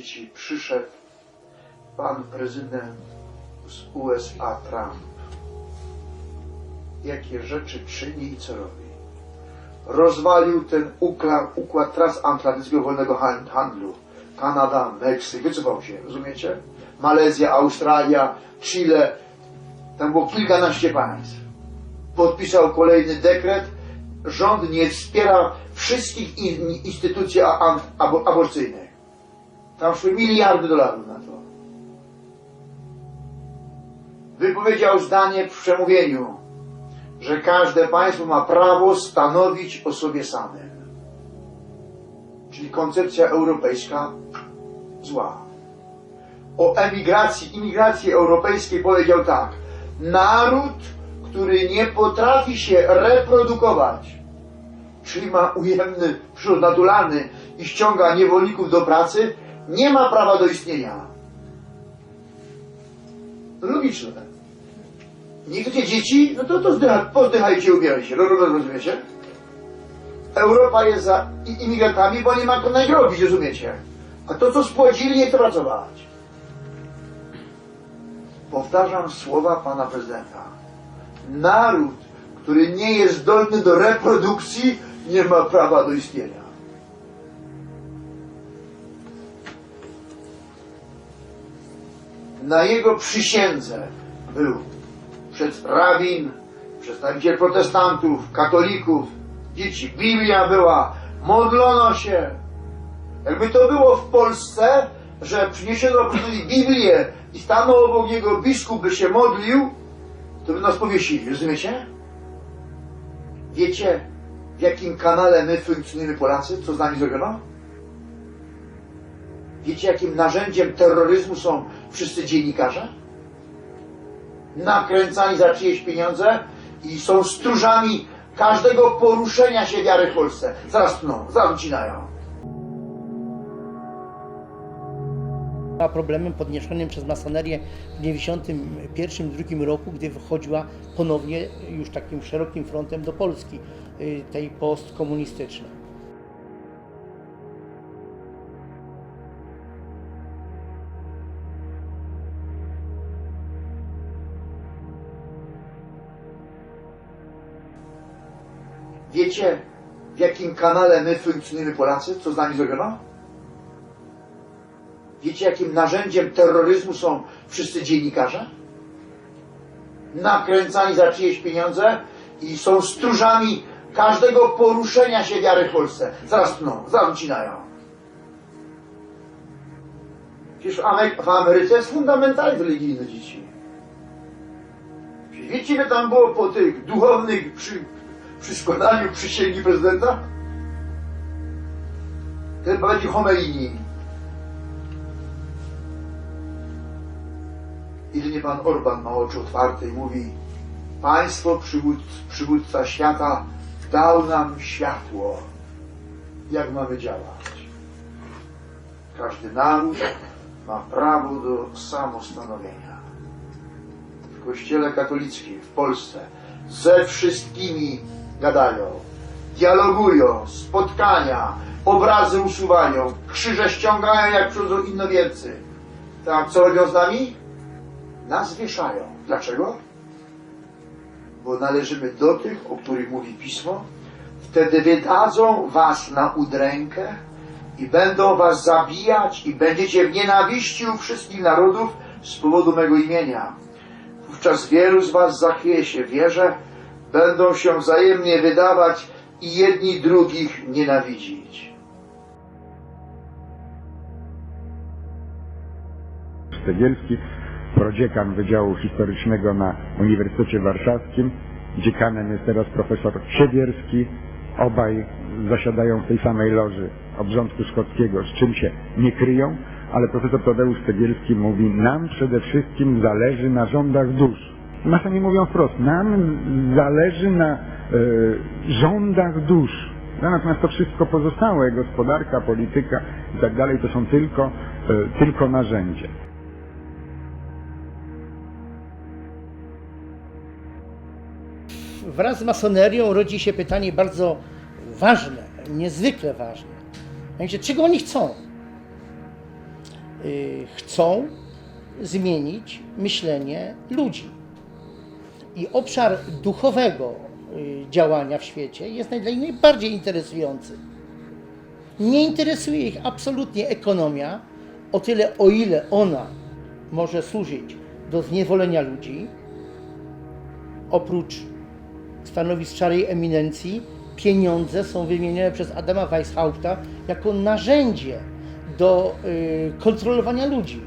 dzieci przyszedł pan prezydent z USA Trump. Jakie rzeczy czyni i co robi? Rozwalił ten ukla- układ transatlantyckiego wolnego han- handlu. Kanada, Meksyk, wycofał się, rozumiecie? Malezja, Australia, Chile. Tam było kilkanaście państw. Podpisał kolejny dekret. Rząd nie wspiera wszystkich in- instytucji aborcyjnych. Tam szły miliardy dolarów na to. Wypowiedział zdanie w przemówieniu, że każde państwo ma prawo stanowić o sobie samym. Czyli koncepcja europejska zła. O emigracji, imigracji europejskiej powiedział tak. Naród, który nie potrafi się reprodukować, czyli ma ujemny przyrząd naturalny i ściąga niewolników do pracy, nie ma prawa do istnienia. Logiczne. Nie chcecie dzieci? No to, to zdycha, pozdychajcie, ubieraj się. Ro- ro- Rozumiecie? Europa jest za imigrantami, bo nie ma kogo nagrobić, rozumiecie? A to, co spłodzili, nie chce pracować. Powtarzam słowa pana prezydenta. Naród, który nie jest zdolny do reprodukcji, nie ma prawa do istnienia. Na jego przysiędze był przed rabin, przedstawiciel protestantów, katolików, dzieci. Biblia była, modlono się. Jakby to było w Polsce, że przyniesiono Biblię i stanął obok niego biskup, by się modlił, to by nas powiesili, rozumiecie? Wiecie, w jakim kanale my funkcjonujemy Polacy? Co z nami zrobiono? Wiecie, jakim narzędziem terroryzmu są wszyscy dziennikarze? Nakręcani za czyjeś pieniądze i są stróżami każdego poruszenia się wiary w Polsce. Zaraz pną, zaraz była problemem podniesionym przez masonerię w 1991-1992 roku, gdy wychodziła ponownie już takim szerokim frontem do Polski, y, tej postkomunistycznej. Wiecie, w jakim kanale my funkcjonujemy Polacy? Co z nami zrobiono? Wiecie, jakim narzędziem terroryzmu są wszyscy dziennikarze? Nakręcani za czyjeś pieniądze i są stróżami każdego poruszenia się wiary w Polsce. Zaraz pną, zaraz ucinają. Przecież w Amery- w Ameryce jest fundamentalnie religijne dzieci. Wiecie, ile tam było po tych duchownych przy, przy składaniu przysięgi prezydenta? Ten prowadzi homelini. Jedynie pan Orban ma oczy otwarte i mówi Państwo przywódc, przywódca świata dał nam światło, jak mamy działać. Każdy naród ma prawo do samostanowienia. W kościele katolickim w Polsce ze wszystkimi gadają, dialogują, spotkania, obrazy usuwają, krzyże ściągają jak przychodzą innowiercy. Tak, co robią z nami? Nas wieszają. Dlaczego? Bo należymy do tych, o których mówi Pismo. Wtedy wydadzą was na udrękę i będą was zabijać i będziecie w nienawiści u wszystkich narodów z powodu mego imienia. Wówczas wielu z was zachwieje się wierze, będą się wzajemnie wydawać i jedni drugich nienawidzić. Stegielski, prodziekan Wydziału Historycznego na Uniwersytecie Warszawskim. Dziekanem jest teraz profesor Siewierski. Obaj zasiadają w tej samej loży obrządku szkockiego, z czym się nie kryją, ale profesor Tadeusz Stegielski mówi, nam przede wszystkim zależy na rządach dusz. Masoni mówią wprost, nam zależy na e, rządach dusz. Natomiast to wszystko pozostałe, gospodarka, polityka i tak dalej, to są tylko, e, tylko narzędzie. Wraz z masonerią rodzi się pytanie bardzo ważne, niezwykle ważne. Mianowicie, czego oni chcą? y, chcą zmienić myślenie ludzi. I obszar duchowego y, działania w świecie jest najbardziej interesujący. Nie interesuje ich absolutnie ekonomia, o tyle o ile ona może służyć do zniewolenia ludzi, oprócz stanowisk szarej eminencji, pieniądze są wymienione przez Adama Weishaupta jako narzędzie do y, kontrolowania ludzi.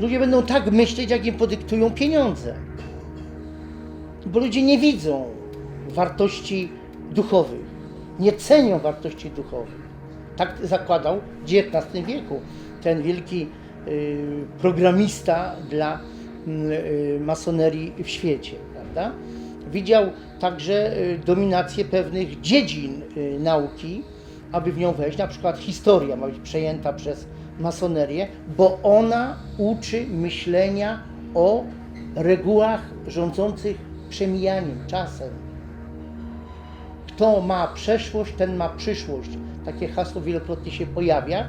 Ludzie będą tak myśleć, jak im podyktują pieniądze. Bo ludzie nie widzą wartości duchowych, nie cenią wartości duchowych. Tak zakładał w XIX wieku ten wielki y, programista dla mm, y, masonerii w świecie. Prawda? Widział także y, dominację pewnych dziedzin nauki, aby w nią wejść. Na przykład historia ma być przejęta przez masonerię, bo ona uczy myślenia o regułach rządzących przemijaniem, czasem. Kto ma przeszłość, ten ma przyszłość. Takie hasło wielokrotnie się pojawia.